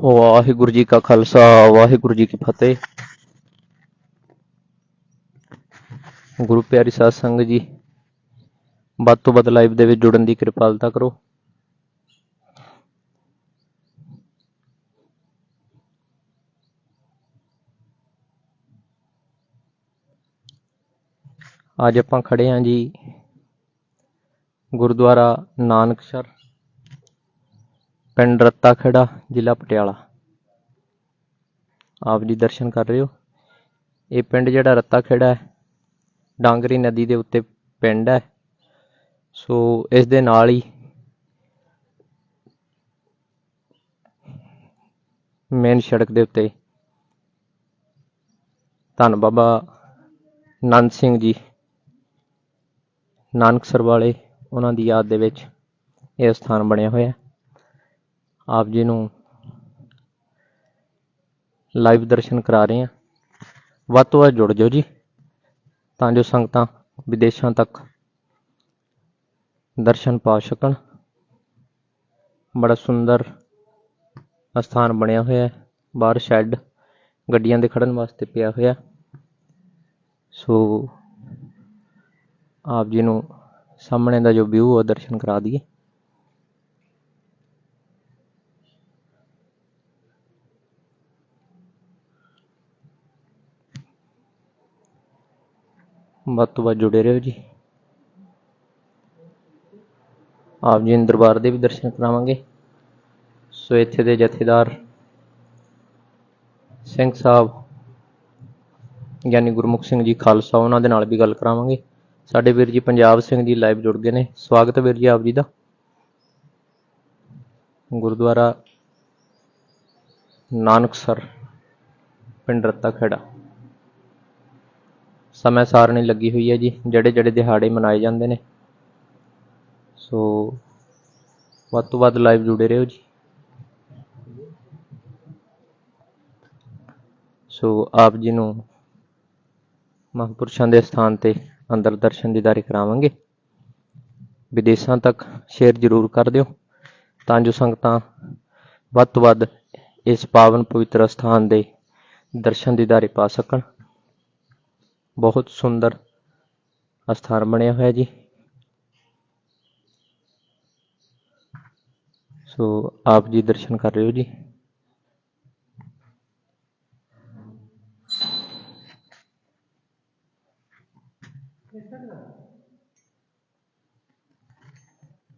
ਵਾਹਿਗੁਰੂ ਜੀ ਕਾ ਖਾਲਸਾ, ਵਾਹਿਗੁਰੂ ਜੀ ਕੀ ਫਤਿਹ। ਗੁਰੂ ਪਿਆਰੀ ਸਾਧ ਸੰਗਤ ਜੀ, ਵੱਧ ਤੋਂ ਵੱਧ ਲਾਈਵ ਦੇ ਵਿੱਚ ਜੁੜਨ ਦੀ ਕਿਰਪਾਲਤਾ ਕਰੋ। ਅੱਜ ਆਪਾਂ ਖੜੇ ਹਾਂ ਜੀ ਗੁਰਦੁਆਰਾ ਨਾਨਕਸਰ। ਪਿੰਡ ਰੱਤਾ ਖੇੜਾ ਜ਼ਿਲ੍ਹਾ ਪਟਿਆਲਾ। ਆਪ ਜੀ ਦਰਸ਼ਨ ਕਰ ਰਹੇ ਹੋ? ਇਹ ਪਿੰਡ ਜਿਹੜਾ ਰੱਤਾ ਖੇੜਾ ਹੈ, ਡਾਂਗਰੀ ਨਦੀ ਦੇ ਉੱਤੇ ਪਿੰਡ ਹੈ। ਸੋ ਇਸ ਦੇ ਨਾਲ ਹੀ ਮੇਨ ਸੜਕ ਦੇ ਉੱਤੇ ਧੰਨ ਬਾਬਾ ਨੰਦ ਸਿੰਘ ਜੀ, ਨਾਨਕਸਰ ਵਾਲੇ ਉਹਨਾਂ ਦੀ ਯਾਦ ਦੇ ਵਿੱਚ ਇਹ ਸਥਾਨ ਬਣਿਆ ਹੋਇਆ ਹੈ। ਆਪ ਜੀ ਨੂੰ ਲਾਈਵ ਦਰਸ਼ਨ ਕਰਾ ਰਹੇ ਹਾਂ। ਵੱਧ ਤੋਂ ਵੱਧ ਜੁੜ ਜਾਓ ਜੀ। ਤਾਂ ਜੋ ਸੰਗਤਾਂ ਵਿਦੇਸ਼ਾਂ ਤੱਕ ਦਰਸ਼ਨ ਪਾ ਸਕਣ। ਬੜਾ ਸੁੰਦਰ ਸਥਾਨ ਬਣਿਆ ਹੋਇਆ ਹੈ। ਬਾਹਰ ਸ਼ੈੱਡ ਗੱਡੀਆਂ ਦੇ ਖੜਨ ਵਾਸਤੇ ਪਿਆ ਹੋਇਆ। ਸੋ ਆਪ ਜੀ ਨੂੰ ਸਾਹਮਣੇ ਦਾ ਜੋ ਵਿਊ ਉਹ ਦਰਸ਼ਨ ਕਰਾ ਦਈਏ। ਵੱਧ ਤੋਂ ਵੱਧ ਜੁੜੇ ਰਹੋ ਜੀ। ਆਪ ਜੀ ਨੂੰ ਦਰਬਾਰ ਦੇ ਵੀ ਦਰਸ਼ਨ ਕਰਾਵਾਂਗੇ। ਸੋ ਇੱਥੇ ਦੇ ਜਥੇਦਾਰ ਸਿੰਘ ਸਾਹਿਬ ਯਾਨੀ ਗੁਰਮੁਖ ਸਿੰਘ ਜੀ ਖਾਲਸਾ, ਉਹਨਾਂ ਦੇ ਨਾਲ ਵੀ ਗੱਲ ਕਰਾਵਾਂਗੇ। ਸਾਡੇ ਵੀਰ ਜੀ ਪੰਜਾਬ ਸਿੰਘ ਜੀ ਲਾਈਵ ਜੁੜ ਗਏ ਨੇ। ਸਵਾਗਤ ਹੈ ਵੀਰ ਜੀ ਆਪ ਜੀ ਦਾ। ਗੁਰਦੁਆਰਾ ਨਾਨਕਸਰ, ਪਿੰਡ ਰੱਤਾ ਖੇੜਾ ਸਮੇਂ ਸਾਰਣੀ ਲੱਗੀ ਹੋਈ ਹੈ ਜੀ, ਜਿਹੜੇ ਜਿਹੜੇ ਦਿਹਾੜੇ ਮਨਾਏ ਜਾਂਦੇ ਨੇ। ਸੋ ਵੱਧ ਤੋਂ ਵੱਧ ਲਾਈਵ ਜੁੜੇ ਰਹੋ ਜੀ। ਸੋ ਆਪ ਜੀ ਨੂੰ ਮਹਾਂਪੁਰਸ਼ਾਂ ਦੇ ਸਥਾਨ ਤੇ ਅੰਦਰ ਦਰਸ਼ਨ ਦੀਦਾਰੇ ਕਰਾਵਾਂਗੇ। ਵਿਦੇਸ਼ਾਂ ਤੱਕ ਸ਼ੇਅਰ ਜ਼ਰੂਰ ਕਰ ਦਿਓ, ਤਾਂ ਜੋ ਸੰਗਤਾਂ ਵੱਧ ਤੋਂ ਵੱਧ ਇਸ ਪਾਵਨ ਪਵਿੱਤਰ ਸਥਾਨ ਦੇ ਦਰਸ਼ਨ ਦੀਦਾਰੇ ਪਾ ਸਕਣ। ਬਹੁਤ ਸੁੰਦਰ ਸਥਾਨ ਬਣਿਆ ਹੋਇਆ ਜੀ ਸੋ ਆਪ ਜੀ ਦਰਸ਼ਨ ਕਰ ਰਹੇ ਹੋ ਜੀ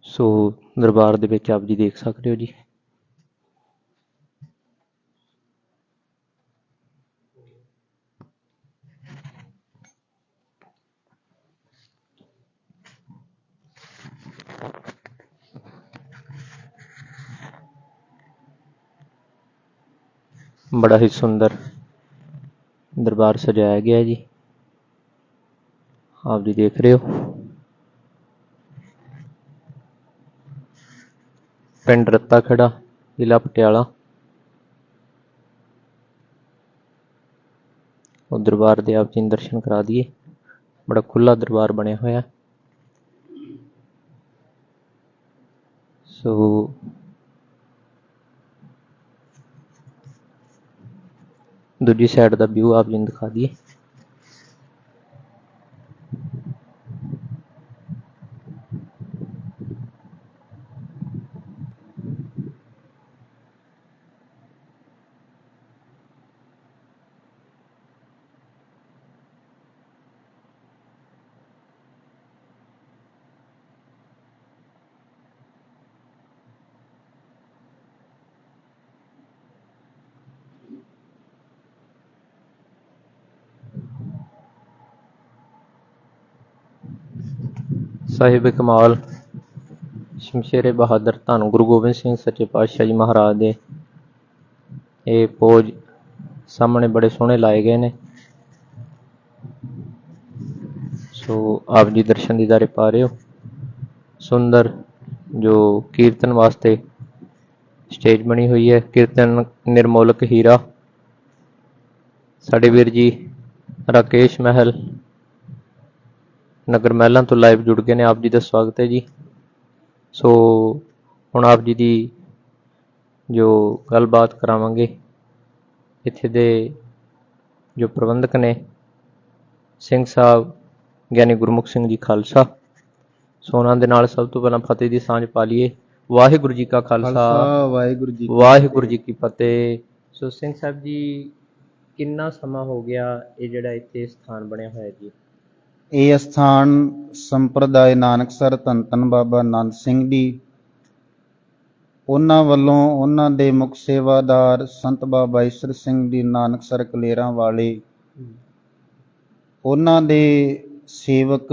ਸੋ ਦਰਬਾਰ ਦੇ ਵਿੱਚ ਆਪ ਜੀ ਦੇਖ ਸਕਦੇ ਹੋ ਜੀ ਬੜਾ ਹੀ ਸੁੰਦਰ ਦਰਬਾਰ ਸਜਾਇਆ ਗਿਆ ਜੀ। ਆਪ ਜੀ ਦੇਖ ਰਹੇ ਹੋ। ਪਿੰਡ ਰੱਤਾ ਖੜਾ ਜ਼ਿਲ੍ਹਾ ਪਟਿਆਲਾ। ਉਹ ਦਰਬਾਰ ਦੇ ਆਪ ਜੀ ਨੂੰ ਦਰਸ਼ਨ ਕਰਾ ਦਈਏ। ਬੜਾ ਖੁੱਲਾ ਦਰਬਾਰ ਬਣਿਆ ਹੋਇਆ। ਸੋ ਦੂਜੀ ਸਾਈਡ ਦਾ ਵਿਊ ਆਪ ਜੀ ਨੂੰ ਦਿਖਾ ਦਈਏ। ਸਾਹਿਬ ਕਮਾਲ। ਸ਼ਮਸ਼ੇਰੇ ਬਹਾਦਰ, ਧੰਨ ਗੁਰੂ ਗੋਬਿੰਦ ਸਿੰਘ ਸੱਚੇ ਪਾਤਸ਼ਾਹ ਜੀ ਮਹਾਰਾਜ ਦੇ। ਇਹ ਪੋਜ ਸਾਹਮਣੇ ਬੜੇ ਸੋਹਣੇ ਲਾਏ ਗਏ ਨੇ। ਸੋ ਆਪ ਜੀ ਦਰਸ਼ਨ ਦੀਦਾਰੇ ਪਾ ਰਹੇ ਹੋ। ਸੁੰਦਰ ਜੋ ਕੀਰਤਨ ਵਾਸਤੇ ਸਟੇਜ ਬਣੀ ਹੋਈ ਹੈ। ਕੀਰਤਨ ਨਿਰਮੋਲਕ ਹੀਰਾ। ਸਾਡੇ ਵੀਰ ਜੀ, ਰਾਕੇਸ਼ ਮਹਿਲ ਨਗਰ ਮਹਿਲਾਂ ਤੋਂ ਲਾਈਵ ਜੁੜ ਗਏ ਨੇ। ਆਪ ਜੀ ਦਾ ਸਵਾਗਤ ਹੈ ਜੀ। ਸੋ ਹੁਣ ਆਪ ਜੀ ਦੀ ਜੋ ਗੱਲਬਾਤ ਕਰਾਵਾਂਗੇ ਇੱਥੇ ਦੇ ਜੋ ਪ੍ਰਬੰਧਕ ਨੇ ਸਿੰਘ ਸਾਹਿਬ ਗਿਆਨੀ ਗੁਰਮੁਖ ਸਿੰਘ ਜੀ ਖਾਲਸਾ। ਸੋ ਉਹਨਾਂ ਦੇ ਨਾਲ ਸਭ ਤੋਂ ਪਹਿਲਾਂ ਫਤਿਹ ਦੀ ਸਾਂਝ ਪਾ ਲਈਏ। ਵਾਹਿਗੁਰੂ ਜੀ ਕਾ ਖਾਲਸਾ। ਵਾਹਿਗੁਰੂ ਜੀ ਵਾਹਿਗੁਰੂ ਜੀ ਕੀ ਫਤਿਹ। ਸੋ ਸਿੰਘ ਸਾਹਿਬ ਜੀ ਕਿੰਨਾ ਸਮਾਂ ਹੋ ਗਿਆ ਇਹ ਜਿਹੜਾ ਇੱਥੇ ਸਥਾਨ ਬਣਿਆ ਹੋਇਆ ਜੀ? ਇਹ ਅਸਥਾਨ ਸੰਪਰਦਾਇ ਨਾਨਕਸਰ ਧੰਨ ਧੰਨ ਬਾਬਾ ਆਨੰਦ ਸਿੰਘ ਜੀ, ਉਹਨਾਂ ਵੱਲੋਂ ਉਹਨਾਂ ਦੇ ਮੁਖ ਸੇਵਾਦਾਰ ਸੰਤ ਬਾਬਾ ਈਸ਼ਰ ਸਿੰਘ ਜੀ ਨਾਨਕਸਰ ਕਲੇਰਾਂ ਵਾਲੇ, ਉਹਨਾਂ ਦੇ ਸੇਵਕ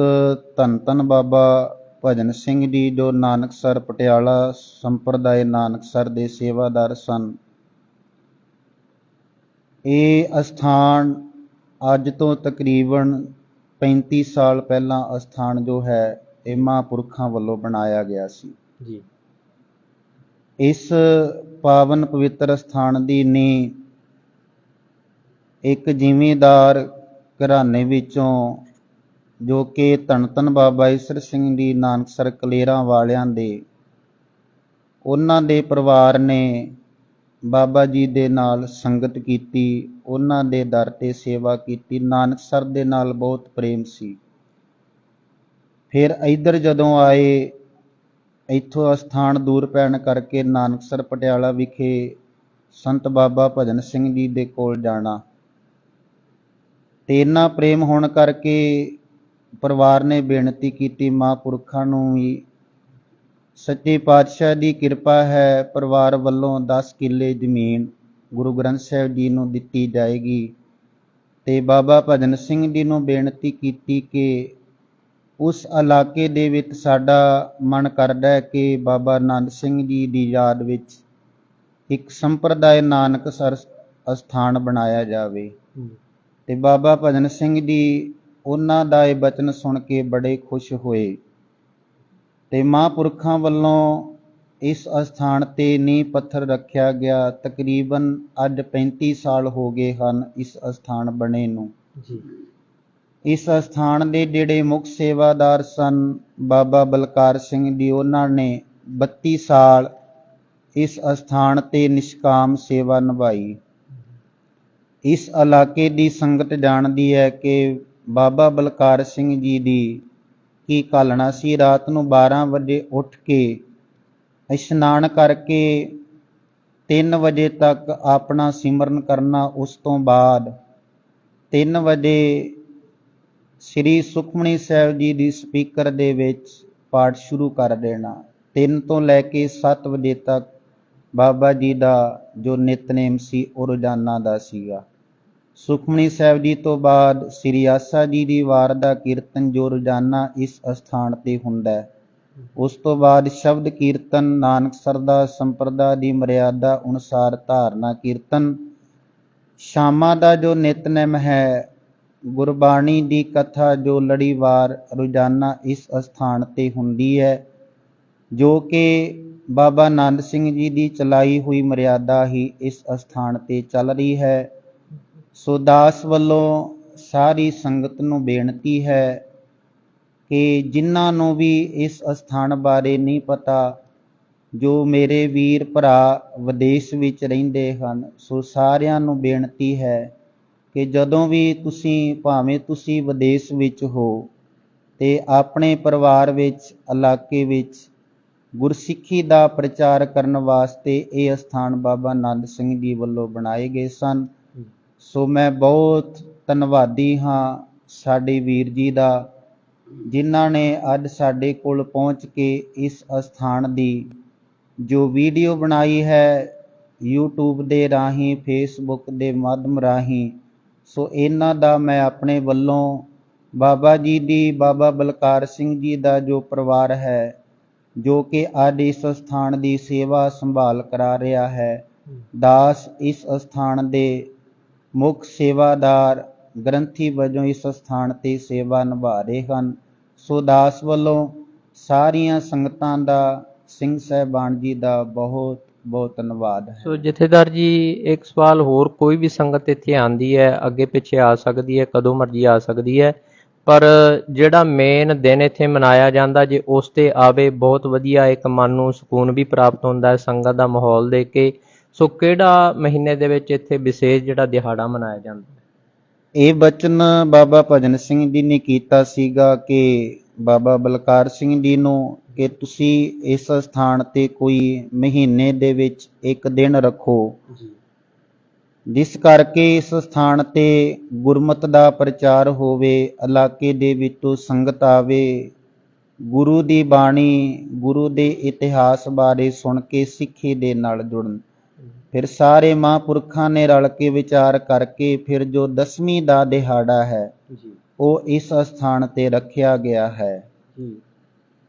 ਧੰਨ ਧੰਨ ਬਾਬਾ ਭਜਨ ਸਿੰਘ ਜੀ ਜੋ ਨਾਨਕਸਰ ਪਟਿਆਲਾ ਸੰਪਰਦਾਇ ਨਾਨਕਸਰ ਦੇ ਸੇਵਾਦਾਰ ਸਨ। ਇਹ ਅਸਥਾਨ ਅੱਜ ਤੋਂ ਤਕਰੀਬਨ 35 ਸਾਲ ਪਹਿਲਾਂ ਅਸਥਾਨ ਜੋ ਹੈ ਇਹ ਮਹਾਂਪੁਰਖਾਂ ਵੱਲੋਂ ਬਣਾਇਆ ਗਿਆ ਸੀ। ਜੀ। ਇਸ ਪਾਵਨ ਪਵਿੱਤਰ ਸਥਾਨ ਦੀ ਨੀਂਹ ਇੱਕ ਜ਼ਿਮੀਂਦਾਰ ਘਰਾਣੇ ਵਿੱਚੋਂ ਜੋ ਕਿ ਧੰਨ ਧੰਨ ਬਾਬਾ ਈਸਰ ਸਿੰਘ ਜੀ ਨਾਨਕਸਰ ਕਲੇਰਾਂ ਵਾਲਿਆਂ ਦੇ ਉਹਨਾਂ ਦੇ ਪਰਿਵਾਰ ਨੇ ਬਾਬਾ ਜੀ ਦੇ ਨਾਲ ਸੰਗਤ ਕੀਤੀ। ਉਹਨਾਂ ਦੇ ਦਰ ਤੇ ਸੇਵਾ ਕੀਤੀ। ਨਾਨਕ ਸਰ ਦੇ ਨਾਲ ਬਹੁਤ ਪ੍ਰੇਮ ਸੀ। ਫਿਰ ਇੱਧਰ ਜਦੋਂ ਆਏ, ਇੱਥੋਂ ਅਸਥਾਨ ਦੂਰ ਪੈਣ ਕਰਕੇ ਨਾਨਕਸਰ ਪਟਿਆਲਾ ਵਿਖੇ ਸੰਤ ਬਾਬਾ ਭਜਨ ਸਿੰਘ ਜੀ ਦੇ ਕੋਲ ਜਾਣਾ। ਤੇ ਇੰਨਾ ਪ੍ਰੇਮ ਹੋਣ ਕਰਕੇ ਪਰਿਵਾਰ ਨੇ ਬੇਨਤੀ ਕੀਤੀ, ਮਹਾਂਪੁਰਖਾਂ ਨੂੰ ਵੀ, ਸੱਚੇ ਪਾਤਸ਼ਾਹ ਦੀ ਕਿਰਪਾ ਹੈ, ਪਰਿਵਾਰ ਵੱਲੋਂ 10 ਕਿੱਲੇ ਜ਼ਮੀਨ ਗੁਰੂ ਗ੍ਰੰਥ ਸਾਹਿਬ ਜੀ ਨੂੰ ਦਿੱਤੀ ਜਾਏਗੀ ਤੇ ਬਾਬਾ ਭਜਨ ਸਿੰਘ ਜੀ ਨੂੰ ਬੇਨਤੀ ਕੀਤੀ ਕਿ ਉਸ ਇਲਾਕੇ ਦੇ ਵਿੱਚ ਸਾਡਾ ਮਨ ਕਰਦਾ ਹੈ ਕਿ ਬਾਬਾ ਆਨੰਦ ਸਿੰਘ ਜੀ ਦੀ ਯਾਦ ਵਿੱਚ ਇੱਕ ਸੰਪਰਦਾਇ ਨਾਨਕ ਸਰ ਅਸਥਾਨ ਬਣਾਇਆ ਜਾਵੇ। ਤੇ ਬਾਬਾ ਭਜਨ ਸਿੰਘ ਜੀ ਉਹਨਾਂ ਦਾ ਇਹ ਬਚਨ ਸੁਣ ਕੇ ਬੜੇ ਖੁਸ਼ ਹੋਏ। ਤੇ ਮਹਾਂਪੁਰਖਾਂ ਵੱਲੋਂ ਇਸ ਅਸਥਾਨ ਤੇ ਨੀਂਹ ਪੱਥਰ ਰੱਖਿਆ ਗਿਆ। ਤਕਰੀਬਨ ਅੱਜ 35 ਸਾਲ ਹੋ ਗਏ ਹਨ ਇਸ ਅਸਥਾਨ ਬਣੇ ਨੂੰ। ਜੀ। ਇਸ ਅਸਥਾਨ ਦੇ ਜਿਹੜੇ ਮੁੱਖ ਸੇਵਾਦਾਰ ਸਨ ਬਾਬਾ ਬਲਕਾਰ ਸਿੰਘ ਜੀ ਉਹਨਾਂ ਨੇ 32 ਸਾਲ ਇਸ ਅਸਥਾਨ ਤੇ ਨਿਸ਼ਕਾਮ ਸੇਵਾ ਨਿਭਾਈ। ਇਸ ਇਲਾਕੇ ਦੀ ਸੰਗਤ ਜਾਣਦੀ ਹੈ ਕਿ ਬਾਬਾ ਬਲਕਾਰ ਸਿੰਘ ਜੀ ਦੀ ਕੀ ਕਾਲਣਾ ਸੀ। ਰਾਤ ਨੂੰ 12 ਵਜੇ ਉੱਠ ਕੇ ਇਸ਼ਨਾਨ ਕਰਕੇ 3 ਵਜੇ ਤੱਕ ਆਪਣਾ ਸਿਮਰਨ ਕਰਨਾ ਉਸ ਤੋਂ ਬਾਅਦ 3 ਵਜੇ ਸ੍ਰੀ ਸੁਖਮਣੀ ਸਾਹਿਬ ਜੀ ਦੀ ਸਪੀਕਰ ਦੇ ਵਿੱਚ ਪਾਠ ਸ਼ੁਰੂ ਕਰ ਦੇਣਾ। 3 ਤੋਂ ਲੈ ਕੇ 7 ਵਜੇ ਤੱਕ ਬਾਬਾ ਜੀ ਦਾ ਜੋ ਨਿਤਨੇਮ ਸੀ ਉਹ ਰੋਜ਼ਾਨਾ ਦਾ ਸੀਗਾ। ਸੁਖਮਣੀ ਸਾਹਿਬ ਜੀ ਤੋਂ ਬਾਅਦ ਸ੍ਰੀ ਆਸਾ ਜੀ ਦੀ ਵਾਰ ਦਾ ਕੀਰਤਨ ਜੋ ਰੋਜ਼ਾਨਾ ਇਸ ਅਸਥਾਨ ਤੇ ਹੁੰਦਾ ਹੈ ਉਸ ਤੋਂ ਬਾਅਦ ਸ਼ਬਦ ਕੀਰਤਨ, ਨਾਨਕ ਸਰਦਾ, ਸੰਪਰਦਾ ਦੀ ਮਰਿਆਦਾ ਅਨੁਸਾਰ ਧਾਰਨਾ ਕੀਰਤਨ। ਸ਼ਾਮਾਂ ਦਾ ਜੋ ਨਿਤਨੇਮ ਹੈ, ਗੁਰਬਾਣੀ ਦੀ ਕਥਾ ਜੋ ਲੜੀਵਾਰ ਰੋਜ਼ਾਨਾ ਇਸ ਅਸਥਾਨ ਤੇ ਹੁੰਦੀ ਹੈ, ਜੋ ਕਿ ਬਾਬਾ ਆਨੰਦ ਸਿੰਘ ਜੀ ਦੀ ਚਲਾਈ ਹੋਈ ਮਰਿਆਦਾ ਹੀ ਇਸ ਅਸਥਾਨ ਤੇ ਚੱਲ ਰਹੀ ਹੈ। ਸੋ ਦਾਸ ਵੱਲੋਂ ਸਾਰੀ ਸੰਗਤ ਨੂੰ ਬੇਨਤੀ ਹੈ ਕਿ ਜਿਨ੍ਹਾਂ ਨੂੰ ਵੀ ਇਸ ਅਸਥਾਨ ਬਾਰੇ ਨਹੀਂ ਪਤਾ ਜੋ ਮੇਰੇ ਵੀਰ ਭਰਾ ਵਿਦੇਸ਼ ਵਿੱਚ ਰਹਿੰਦੇ ਹਨ ਸੋ ਸਾਰਿਆਂ ਨੂੰ ਬੇਨਤੀ ਹੈ ਕਿ ਜਦੋਂ ਵੀ ਤੁਸੀਂ ਭਾਵੇਂ ਤੁਸੀਂ ਵਿਦੇਸ਼ ਵਿੱਚ ਹੋ ਤੇ ਆਪਣੇ ਪਰਿਵਾਰ ਵਿੱਚ ਇਲਾਕੇ ਵਿੱਚ ਗੁਰਸਿੱਖੀ ਦਾ ਪ੍ਰਚਾਰ ਕਰਨ ਵਾਸਤੇ ਇਹ ਅਸਥਾਨ ਬਾਬਾ ਆਨੰਦ ਸਿੰਘ ਜੀ ਵੱਲੋਂ ਬਣਾਏ ਗਏ ਸਨ। ਸੋ ਮੈਂ ਬਹੁਤ ਧੰਨਵਾਦੀ ਹਾਂ ਸਾਡੇ ਵੀਰ ਜੀ ਦਾ। ਜਿਨ੍ਹਾਂ ਨੇ ਅੱਜ ਸਾਡੇ ਕੋਲ ਪਹੁੰਚ ਕੇ ਇਸ ਅਸਥਾਨ ਦੀ ਜੋ ਵੀਡੀਓ ਬਣਾਈ ਹੈ, YouTube ਦੇ ਰਾਹੀਂ, Facebook ਦੇ ਮਾਧਿਅਮ ਰਾਹੀਂ, ਸੋ ਇਹਨਾਂ ਦਾ ਮੈਂ ਆਪਣੇ ਵੱਲੋਂ ਬਾਬਾ ਜੀ ਦੀ, ਬਾਬਾ ਬਲਕਾਰ ਸਿੰਘ ਜੀ ਦਾ ਜੋ ਪਰਿਵਾਰ ਹੈ, ਜੋ ਕਿ ਅੱਜ ਇਸ ਸਥਾਨ ਦੀ ਸੇਵਾ ਸੰਭਾਲ ਕਰਾ ਰਿਹਾ ਹੈ, ਦਾਸ ਇਸ ਸਥਾਨ ਦੇ ਮੁੱਖ ਸੇਵਾਦਾਰ ਗ੍ਰੰਥੀ ਵਜੋਂ ਇਸ ਸਥਾਨ ਤੇ ਸੇਵਾ ਨਿਭਾ ਰਹੇ ਹਨ। ਸੋ ਦਾਸ ਵੱਲੋਂ ਸਾਰੀਆਂ ਸੰਗਤਾਂ ਦਾ, ਸਿੰਘ ਸਾਹਿਬਾਨ ਜੀ ਦਾ ਬਹੁਤ ਬਹੁਤ ਧੰਨਵਾਦ ਹੈ। ਸੋ ਜਥੇਦਾਰ ਜੀ, ਇੱਕ ਸਵਾਲ ਹੋਰ, ਕੋਈ ਵੀ ਸੰਗਤ ਇੱਥੇ ਆਂਦੀ ਹੈ, ਅੱਗੇ ਪਿੱਛੇ ਆ ਸਕਦੀ ਹੈ, ਕਦੋਂ ਮਰਜ਼ੀ ਆ ਸਕਦੀ ਹੈ, ਪਰ ਜਿਹੜਾ ਮੇਨ ਦਿਨ ਇੱਥੇ ਮਨਾਇਆ ਜਾਂਦਾ, ਜੇ ਉਸ ਤੇ ਆਵੇ, ਬਹੁਤ ਵਧੀਆ ਇੱਕ ਮਨ ਨੂੰ ਸਕੂਨ ਵੀ ਪ੍ਰਾਪਤ ਹੁੰਦਾ ਹੈ ਸੰਗਤ ਦਾ ਮਾਹੌਲ ਦੇਖ ਕੇ। ਸੋ ਕਿਹੜਾ ਮਹੀਨੇ ਦੇ ਵਿੱਚ ਇੱਥੇ ਵਿਸ਼ੇਸ਼ ਜਿਹੜਾ ਦਿਹਾੜਾ ਮਨਾਇਆ ਜਾਂਦਾ? ਇਹ ਬਚਨ ਬਾਬਾ ਭਜਨ ਸਿੰਘ ਜੀ ਨੇ ਕੀਤਾ ਸੀਗਾ ਕਿ ਬਾਬਾ ਬਲਕਾਰ ਸਿੰਘ ਜੀ ਨੂੰ ਕਿ ਤੁਸੀਂ ਇਸ ਸਥਾਨ ਤੇ ਕੋਈ ਮਹੀਨੇ ਦੇ ਵਿੱਚ ਇੱਕ ਦਿਨ ਰੱਖੋ। ਜਿਸ ਕਰਕੇ ਇਸ ਸਥਾਨ ਤੇ ਗੁਰਮਤ ਦਾ ਪ੍ਰਚਾਰ ਹੋਵੇ ਇਲਾਕੇ ਦੇ ਵਿੱਚੋਂ ਸੰਗਤ ਆਵੇ ਗੁਰੂ ਦੀ ਬਾਣੀ ਗੁਰੂ ਦੇ ਇਤਿਹਾਸ ਬਾਰੇ ਸੁਣ ਕੇ ਸਿੱਖੀ ਦੇ ਨਾਲ ਜੁੜਨ। ਫਿਰ ਸਾਰੇ ਮਹਾਂਪੁਰਖਾਂ ਨੇ ਰਲ ਕੇ ਵਿਚਾਰ ਕਰਕੇ ਫਿਰ ਜੋ ਦਸਵੀਂ ਦਾ ਦਿਹਾੜਾ ਹੈ ਜੀ। ਉਹ ਇਸ ਸਥਾਨ ਤੇ ਰੱਖਿਆ ਗਿਆ ਹੈ। ਜੀ।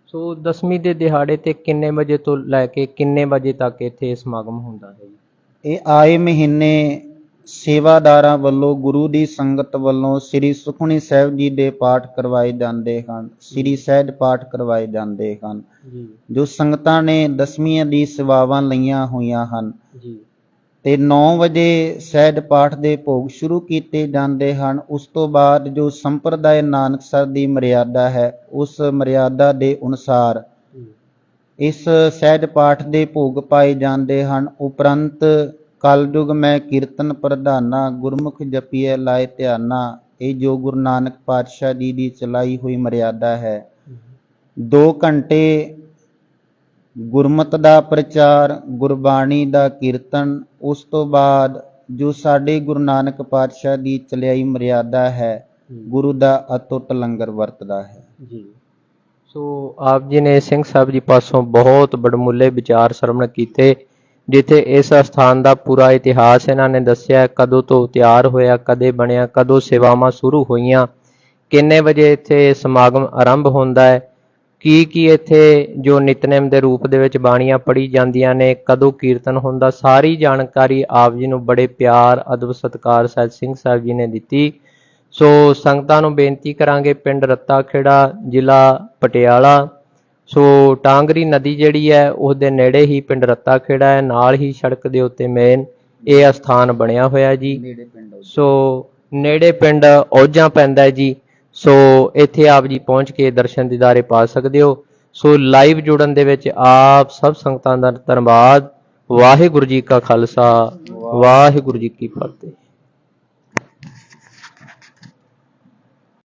ਸੋ ਦਸਵੀਂ ਦੇ ਦਿਹਾੜੇ ਤੇ ਕਿੰਨੇ ਵਜੇ ਤੋਂ ਲੈ ਕੇ ਕਿੰਨੇ ਵਜੇ ਤੱਕ ਇੱਥੇ ਸਮਾਗਮ ਹੁੰਦਾ ਹੈ ਇਹ ਆਏ ਮਹੀਨੇ ਸੇਵਾਦਾਰਾਂ ਵੱਲੋਂ ਗੁਰੂ ਦੀ ਸੰਗਤ ਵੱਲੋਂ ਸ੍ਰੀ ਸੁਖਮਨੀ ਸਾਹਿਬ ਜੀ ਦੇ ਪਾਠ ਕਰਵਾਏ ਜਾਂਦੇ ਹਨ ਸ੍ਰੀ ਸਹਿਜ ਪਾਠ ਕਰਵਾਏ ਜਾਂਦੇ ਹਨ। ਜੀ। ਜੋ ਸੰਗਤਾਂ ਨੇ ਦਸਵੀਂ ਦੀ ਸੇਵਾਵਾਂ ਲਈਆਂ ਹੋਈਆਂ ਹਨ। ਜੀ। ਤੇ 9 ਵਜੇ ਸਹਿਜ ਪਾਠ ਦੇ ਭੋਗ ਸ਼ੁਰੂ ਕੀਤੇ ਜਾਂਦੇ ਹਨ। ਉਸ ਤੋਂ ਬਾਅਦ ਜੋ ਸੰਪਰਦਾਇ ਨਾਨਕਸਰ ਦੀ ਮਰਿਆਦਾ ਹੈ, ਉਸ ਮਰਿਆਦਾ ਦੇ ਅਨੁਸਾਰ ਇਸ ਸਹਿਜ ਪਾਠ ਦੇ ਭੋਗ ਪਾਏ ਜਾਂਦੇ ਹਨ। ਉਪਰੰਤ ਕਲਯੁਗ ਮੈਂ ਕੀਰਤਨ ਪ੍ਰਧਾਨਾ ਗੁਰਮੁਖ ਜਪੀਏ ਲਾਏ ਧਿਆਨਾ, ਇਹ ਜੋ ਗੁਰੂ ਨਾਨਕ ਪਾਤਸ਼ਾਹ ਜੀ ਦੀ ਚਲਾਈ ਹੋਈ ਮਰਿਆਦਾ ਹੈ। 2 ਘੰਟੇ ਗੁਰਮਤ ਦਾ ਪ੍ਰਚਾਰ ਗੁਰਬਾਣੀ ਦਾ ਕੀਰਤਨ ਉਸ ਤੋਂ ਬਾਅਦ ਜੋ ਸਾਡੇ ਗੁਰੂ ਨਾਨਕ ਪਾਤਸ਼ਾਹ ਦੀ ਚਲਾਈ ਮਰਿਆਦਾ ਹੈ ਗੁਰੂ ਦਾ ਅਤੁੱਟ ਲੰਗਰ ਵਰਤਦਾ ਹੈ। ਜੀ। ਸੋ ਆਪ ਜੀ ਨੇ ਸਿੰਘ ਸਾਹਿਬ ਜੀ ਪਾਸੋਂ ਬਹੁਤ ਬੜਮੁੱਲੇ ਵਿਚਾਰ ਸਰਵਣ ਕੀਤੇ ਜਿੱਥੇ ਇਸ ਸਥਾਨ ਦਾ ਪੂਰਾ ਇਤਿਹਾਸ ਇਹਨਾਂ ਨੇ ਦੱਸਿਆ ਕਦੋਂ ਤੋਂ ਤਿਆਰ ਹੋਇਆ ਕਦੇ ਬਣਿਆ ਕਦੋਂ ਸੇਵਾਵਾਂ ਸ਼ੁਰੂ ਹੋਈਆਂ ਕਿੰਨੇ ਵਜੇ ਇੱਥੇ ਸਮਾਗਮ ਆਰੰਭ ਹੁੰਦਾ ਹੈ ਕੀ ਕੀ ਇੱਥੇ ਜੋ ਨਿਤਨੇਮ ਦੇ ਰੂਪ ਦੇ ਵਿੱਚ ਬਾਣੀਆਂ ਪੜ੍ਹੀ ਜਾਂਦੀਆਂ ਨੇ ਕਦੋਂ ਕੀਰਤਨ ਹੁੰਦਾ ਸਾਰੀ ਜਾਣਕਾਰੀ ਆਪ ਜੀ ਨੂੰ ਬੜੇ ਪਿਆਰ ਅਦਬ ਸਤਿਕਾਰ ਸਹਿਜ ਸਿੰਘ ਸਾਹਿਬ ਜੀ ਨੇ ਦਿੱਤੀ। ਸੋ ਸੰਗਤਾਂ ਨੂੰ ਬੇਨਤੀ ਕਰਾਂਗੇ ਪਿੰਡ ਰੱਤਾ ਖੇੜਾ ਜ਼ਿਲ੍ਹਾ ਪਟਿਆਲਾ ਸੋ ਟਾਂਗਰੀ ਨਦੀ ਜਿਹੜੀ ਹੈ ਉਸ ਦੇ ਨੇੜੇ ਹੀ ਪਿੰਡ ਰੱਤਾ ਖੇੜਾ ਹੈ ਨਾਲ ਹੀ ਸੜਕ ਦੇ ਉੱਤੇ ਮੇਨ ਇਹ ਅਸਥਾਨ ਬਣਿਆ ਹੋਇਆ ਜੀ। ਸੋ ਨੇੜੇ ਪਿੰਡ ਔਜਾਂ ਪੈਂਦਾ ਜੀ। ਸੋ ਇੱਥੇ ਆਪ ਜੀ ਪਹੁੰਚ ਕੇ ਦਰਸ਼ਨ ਦੀਦਾਰੇ ਪਾ ਸਕਦੇ ਹੋ। ਸੋ ਲਾਈਵ ਜੁੜਨ ਦੇ ਵਿੱਚ ਆਪ ਸਭ ਸੰਗਤਾਂ ਦਾ ਧੰਨਵਾਦ। ਵਾਹਿਗੁਰੂ ਜੀ ਕਾ ਖਾਲਸਾ ਵਾਹਿਗੁਰੂ ਜੀ ਕੀ ਫਤਿਹ।